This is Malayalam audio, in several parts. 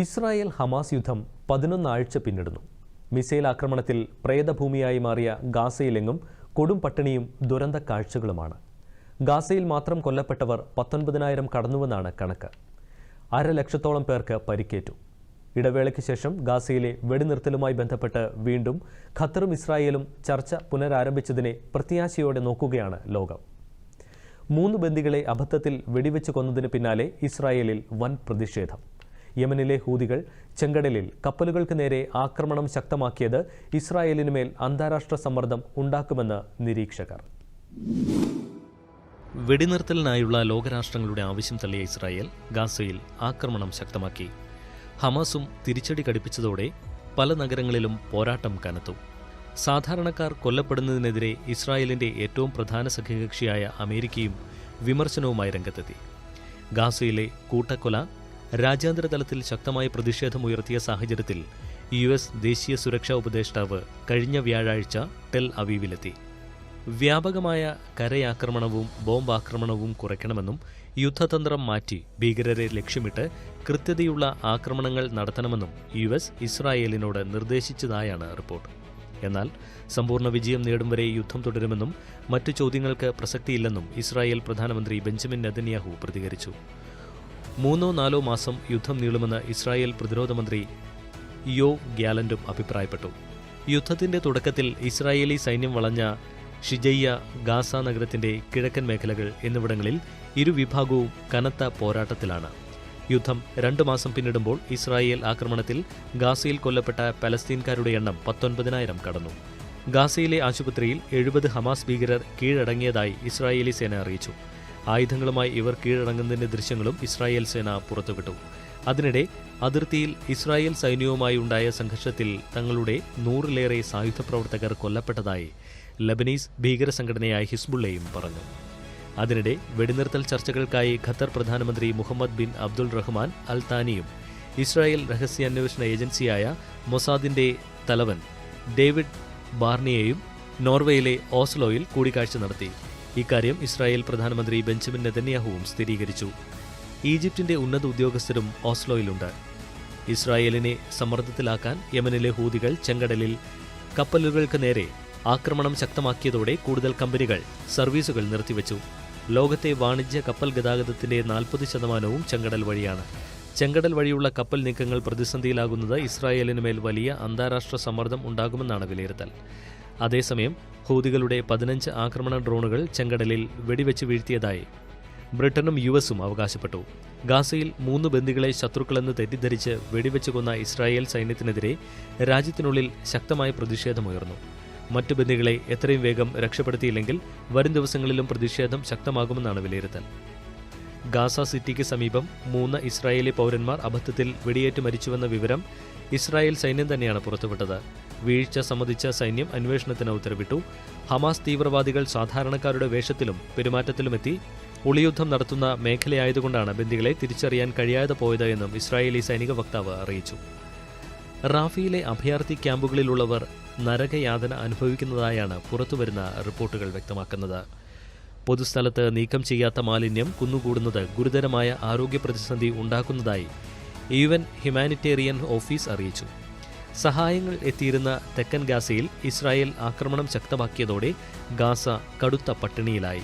ഇസ്രായേൽ ഹമാസ് യുദ്ധം പതിനൊന്നാഴ്ച പിന്നിടുന്നു. മിസൈൽ ആക്രമണത്തിൽ പ്രേതഭൂമിയായി മാറിയ ഗാസയിലെങ്ങും കൊടും പട്ടിണിയും ദുരന്ത കാഴ്ചകളുമാണ്. ഗാസയിൽ മാത്രം കൊല്ലപ്പെട്ടവർ പത്തൊൻപതിനായിരം കടന്നുവെന്നാണ് കണക്ക്. അരലക്ഷത്തോളം പേർക്ക് പരിക്കേറ്റു. ഇടവേളയ്ക്ക് ശേഷം ഗാസയിലെ വെടിനിർത്തലുമായി ബന്ധപ്പെട്ട് വീണ്ടും ഖത്തറും ഇസ്രായേലും ചർച്ച പുനരാരംഭിച്ചതിനെ പ്രത്യാശയോടെ നോക്കുകയാണ് ലോകം. മൂന്ന് ബന്ദികളെ അബദ്ധത്തിൽ വെടിവെച്ച് കൊന്നതിന് പിന്നാലെ ഇസ്രായേലിൽ വൻ പ്രതിഷേധം. യമനിലെ ഹൂതികൾ ചെങ്കടലിൽ കപ്പലുകൾക്ക് നേരെ ആക്രമണം ശക്തമാക്കിയത് ഇസ്രായേലിന് മേൽ അന്താരാഷ്ട്ര സമ്മർദ്ദം ഉണ്ടാക്കുമെന്ന് നിരീക്ഷകർ. വെടിനിർത്തലിനായുള്ള ലോകരാഷ്ട്രങ്ങളുടെ ആവശ്യം തള്ളിയ ഇസ്രായേൽ ഗാസയിൽ ആക്രമണം ശക്തമാക്കി. ഹമാസും തിരിച്ചടി കടുപ്പിച്ചതോടെ പല നഗരങ്ങളിലും പോരാട്ടം കനത്തു. സാധാരണക്കാർ കൊല്ലപ്പെടുന്നതിനെതിരെ ഇസ്രായേലിന്റെ ഏറ്റവും പ്രധാന സഖ്യകക്ഷിയായ അമേരിക്കയും വിമർശനവുമായി രംഗത്തെത്തി. ഗാസയിലെ കൂട്ടക്കൊല രാജ്യാന്തര തലത്തിൽ ശക്തമായ പ്രതിഷേധമുയർത്തിയ സാഹചര്യത്തിൽ യു എസ് ദേശീയ സുരക്ഷാ ഉപദേഷ്ടാവ് കഴിഞ്ഞ വ്യാഴാഴ്ച ടെൽ അവീവിലെത്തി. വ്യാപകമായ കരയാക്രമണവും ബോംബാക്രമണവും കുറയ്ക്കണമെന്നും യുദ്ധതന്ത്രം മാറ്റി ഭീകരരെ ലക്ഷ്യമിട്ട് കൃത്യതയുള്ള ആക്രമണങ്ങൾ നടത്തണമെന്നും യു എസ് ഇസ്രായേലിനോട് നിർദ്ദേശിച്ചതായാണ് റിപ്പോർട്ട്. എന്നാൽ സമ്പൂർണ വിജയം നേടും വരെ യുദ്ധം തുടരുമെന്നും മറ്റു ചോദ്യങ്ങൾക്ക് പ്രസക്തിയില്ലെന്നും ഇസ്രായേൽ പ്രധാനമന്ത്രി ബെഞ്ചമിൻ നെതന്യാഹു പ്രതികരിച്ചു. മൂന്നോ നാലോ മാസം യുദ്ധം നീളുമെന്ന് ഇസ്രായേൽ പ്രതിരോധ മന്ത്രി യോ ഗ്യാലൻഡും അഭിപ്രായപ്പെട്ടു. യുദ്ധത്തിന്റെ തുടക്കത്തിൽ ഇസ്രായേലി സൈന്യം വളഞ്ഞ ഷിജയ്യ ഗാസ നഗരത്തിന്റെ കിഴക്കൻ മേഖലകൾ എന്നിവിടങ്ങളിൽ ഇരുവിഭാഗവും കനത്ത പോരാട്ടത്തിലാണ്. യുദ്ധം രണ്ടു മാസം പിന്നിടുമ്പോൾ ഇസ്രായേൽ ആക്രമണത്തിൽ ഗാസയിൽ കൊല്ലപ്പെട്ട പലസ്തീൻകാരുടെ എണ്ണം പത്തൊൻപതിനായിരം കടന്നു. ഗാസയിലെ ആശുപത്രിയിൽ എഴുപത് ഹമാസ് ഭീകരർ കീഴടങ്ങിയതായി ഇസ്രായേലി സേന അറിയിച്ചു. ആയുധങ്ങളുമായി ഇവർ കീഴടങ്ങുന്നതിന്റെ ദൃശ്യങ്ങളും ഇസ്രായേൽ സേന പുറത്തുവിട്ടു. അതിനിടെ അതിർത്തിയിൽ ഇസ്രായേൽ സൈന്യവുമായി ഉണ്ടായ സംഘർഷത്തിൽ തങ്ങളുടെ നൂറിലേറെ സായുധ പ്രവർത്തകർ കൊല്ലപ്പെട്ടതായി ലബനീസ് ഭീകര സംഘടനയായ ഹിസ്ബുള്ളയും പറഞ്ഞു. അതിനിടെ വെടിനിർത്തൽ ചർച്ചകൾക്കായി ഖത്തർ പ്രധാനമന്ത്രി Mohammed bin Abdul Rahman Al താനിയും Israel രഹസ്യാന്വേഷണ ഏജൻസിയായ മൊസാദിന്റെ തലവൻ ഡേവിഡ് ബാർണിയെയും നോർവേയിലെ ഓസ്ലോയിൽ കൂടിക്കാഴ്ച നടത്തി. ഇക്കാര്യം ഇസ്രായേൽ പ്രധാനമന്ത്രി ബെഞ്ചമിൻ നെതന്യാഹുവും സ്ഥിരീകരിച്ചു. ഈജിപ്തിന്റെ ഉന്നത ഉദ്യോഗസ്ഥരും ഓസ്ലോയിലുണ്ട്. ഇസ്രായേലിനെ സമ്മർദ്ദത്തിലാക്കാൻ യമനിലെ ഹൂതികൾ ചെങ്കടലിൽ കപ്പലുകൾക്ക് നേരെ ആക്രമണം ശക്തമാക്കിയതോടെ കൂടുതൽ കമ്പനികൾ സർവീസുകൾ നിർത്തിവച്ചു. ലോകത്തെ വാണിജ്യ കപ്പൽ ഗതാഗതത്തിന്റെ നാൽപ്പത് ശതമാനവും ചെങ്കടൽ വഴിയാണ്. ചെങ്കടൽ വഴിയുള്ള കപ്പൽ നീക്കങ്ങൾ പ്രതിസന്ധിയിലാകുന്നത് ഇസ്രായേലിന് മേൽ വലിയ അന്താരാഷ്ട്ര സമ്മർദ്ദം ഉണ്ടാകുമെന്നാണ് വിലയിരുത്തൽ. അതേസമയം ഹൂതികളുടെ പതിനഞ്ച് ആക്രമണ ഡ്രോണുകൾ ചെങ്കടലിൽ വെടിവെച്ച് വീഴ്ത്തിയതായി ബ്രിട്ടനും യു എസും അവകാശപ്പെട്ടു. ഗാസയിൽ മൂന്ന് ബന്ദികളെ ശത്രുക്കളെന്ന് തെറ്റിദ്ധരിച്ച് വെടിവെച്ച് കൊന്ന ഇസ്രായേൽ സൈന്യത്തിനെതിരെ രാജ്യത്തിനുള്ളിൽ ശക്തമായ പ്രതിഷേധമുയർന്നു. മറ്റു ബന്ദികളെ എത്രയും വേഗം രക്ഷപ്പെടുത്തിയില്ലെങ്കിൽ വരും ദിവസങ്ങളിലും പ്രതിഷേധം ശക്തമാകുമെന്നാണ് വിലയിരുത്തൽ. ഗാസ സിറ്റിക്ക് സമീപം മൂന്ന് ഇസ്രായേലി പൗരന്മാർ അബദ്ധത്തിൽ വെടിയേറ്റ് മരിച്ചുവെന്ന വിവരം ഇസ്രായേൽ സൈന്യം തന്നെയാണ് പുറത്തുവിട്ടത്. വീഴ്ച സമ്മതിച്ച സൈന്യം അന്വേഷണത്തിന് ഉത്തരവിട്ടു. ഹമാസ് തീവ്രവാദികൾ സാധാരണക്കാരുടെ വേഷത്തിലും പെരുമാറ്റത്തിലുമെത്തി ഒളിയുദ്ധം നടത്തുന്ന മേഖലയായതുകൊണ്ടാണ് ബന്ദികളെ തിരിച്ചറിയാൻ കഴിയാതെ പോയത് എന്നും ഇസ്രായേലി സൈനിക വക്താവ് അറിയിച്ചു. റാഫിയിലെ അഭയാർത്ഥി ക്യാമ്പുകളിലുള്ളവർ നരകയാതന അനുഭവിക്കുന്നതായാണ് പുറത്തുവരുന്ന റിപ്പോർട്ടുകൾ വ്യക്തമാക്കുന്നത്. പൊതുസ്ഥലത്ത് നീക്കം ചെയ്യാത്ത മാലിന്യം കുന്നുകൂടുന്നത് ഗുരുതരമായ ആരോഗ്യ പ്രതിസന്ധി ഉണ്ടാക്കുന്നതായി യു എൻ ഹ്യൂമാനിറ്റേറിയൻ ഓഫീസ് അറിയിച്ചു. സഹായങ്ങൾ എത്തിയിരുന്ന തെക്കൻ ഗാസയിൽ ഇസ്രായേൽ ആക്രമണം ശക്തമാക്കിയതോടെ ഗാസ കടുത്ത പട്ടിണിയിലായി.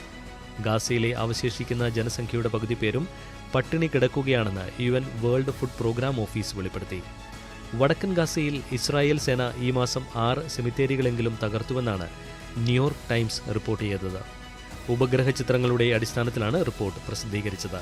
ഗാസയിലെ അവശേഷിക്കുന്ന ജനസംഖ്യയുടെ പകുതി പേരും പട്ടിണി കിടക്കുകയാണെന്ന് U N world food programme office വെളിപ്പെടുത്തി. വടക്കൻ ഗാസയിൽ ഇസ്രായേൽ സേന ഈ മാസം ആറ് സെമിത്തേരികളെങ്കിലും തകർത്തുവെന്നാണ് ന്യൂയോർക്ക് ടൈംസ് റിപ്പോർട്ട് ചെയ്തത്. ഉപഗ്രഹ ചിത്രങ്ങളുടെ അടിസ്ഥാനത്തിലാണ് റിപ്പോർട്ട് പ്രസിദ്ധീകരിച്ചത്.